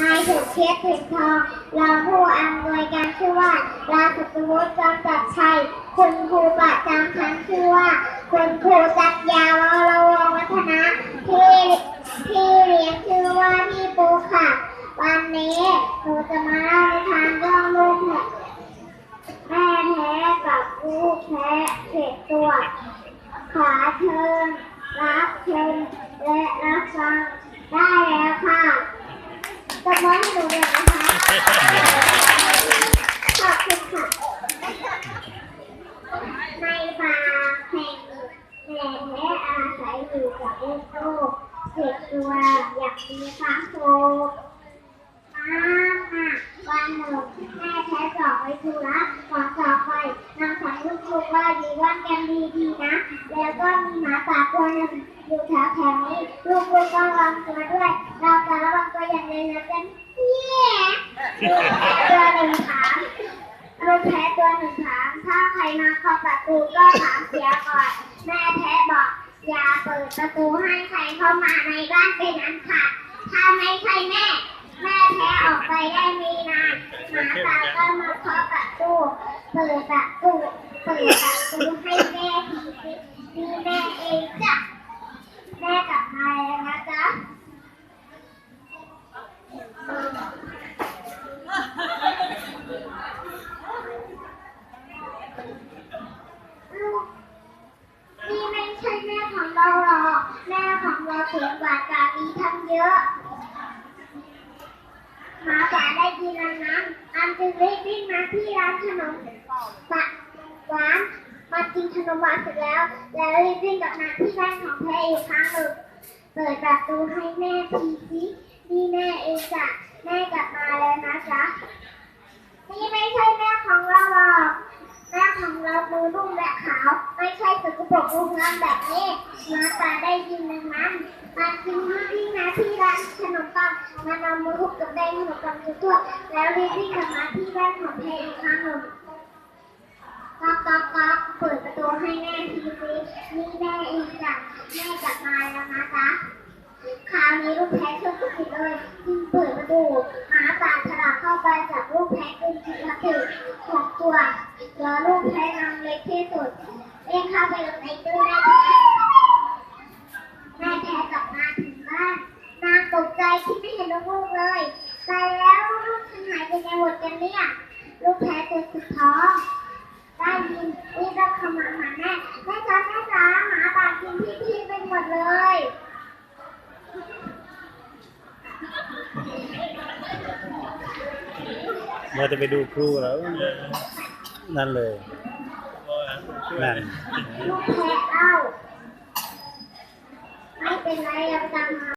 นายสุเทพถึงทองรองผู้อำนวยการชื่อว่าราชสมุทรจอมจัดชัย คุณครูประจำชั้นชื่อว่า คุณครูจักยาวรวงวัฒนะพี่พี่เลี้ยงชื่อว่าพี่ปูค่ะ วันนี้หนูจะมาเล่านิทานเรื่องลูกแพะแม่แพ้กับลูกแพ้เจ็ดตัวขอเชิญรับชมและรับฟังได้แล้วค่ะตบมือให้หนูด้วยนะคะ ขอบคุณค่ะ ในป่าแห่งหนึ่งแม่แพ้อา อยู่กับลูกโลกเด็กตัวอยากมีความสุขมาค่ะวันหนึ่งแม่แพ้สอบไปธุระก่อนสอบไปนางสั่งลูกลูกว่าดีว่าแกมดีดีนะ แล้วก็มีหมาป่าตัวหนึ่งอยู่แถวแถวนี้ลูกลูกก็ระวังตัวด้วย เราจะระวังตัวอย่างไรนะกันเนี่ตัวหนึ่งถามลูกแพ้ตัวหนึ่งถามถ้าใครมาเคาะประตูก็ถามเสียก่อน แม่แพ้บอก อย่าเปิดประตูให้ใครเข้ามาในบ้านเป็นอันขาดถ้าไม่ใช่แม่ แม่แพ้ออกไปได้ไม่นานหมาป่าก็มาเคาะประตูเปิดประตูเปิดประตูให้แม่ทีสินี่แม่เองจ้ะแม่กลับมาแล้วนะจ๊ะ ลูกนี่ไม่ใช่แม่ของเราหรอก แม่ของเราเสียงหวานกว่านี้ทั้งเยอะหมาป่าได้ยินดังนั้นอันจึงรีบวิ่งมาที่ร้านขนมปะหวานมากินขนมหวานเสร็จแล้ว แล้วรีบวิ่งกลับมาที่บ้านของแม่อีกครั้งหนึ่งเปิดประตูให้แม่ทีสินี่แม่เองจ้ะแม่กลับมาแล้วนะจ๊ะนี่ไม่ใช่แม่ของเราหรอก เรามือนุ่มและขาว ไม่ใช่สกปรกรุงรังแบบนี้หมาป่าได้ยินดังนั้นมันจึงรีบวิ่งมาที่ร้านขนมปังมันเอามือหุบกับแดงขนมปังทั่วแล้วรีบวิ่งกลับมาที่บ้านของเพอีกครั้งหนึ่งก๊อกก๊อกก๊อกเปิดประตูให้แม่ทีสินี่แม่เองจ้ะแม่กลับมาแล้วนะจ๊ะคราวนี้ลูกแพ้ช่วยสุดเลยจึงเปิดประตูหมาป่าฉลาดเข้าไปจับลูกแพ้เป็นทีละถึงหกตัว ลือลูกแพ้นำเล็กที่สุดเรียกเข้าไปหลบในตู้ได้ไหมแม่แพ้กลับมาถึงบ้าน นางตกใจที่ไม่เห็นลูกๆเลยตายแล้วลูกฉันหายไปไหนหมดกันเนี่ย ลูกแพ้ตัวสุดท้องได้ยินรีบรับคำมาหาแม่แม่จ๋าแม่จ๋าหมาป่ากินพี่ๆไปหมดเลยเราจะไปดูครูแล้ว นั่นเลยนั่นลูกแพ้เอ้าไม่เป็นไรเราจำมา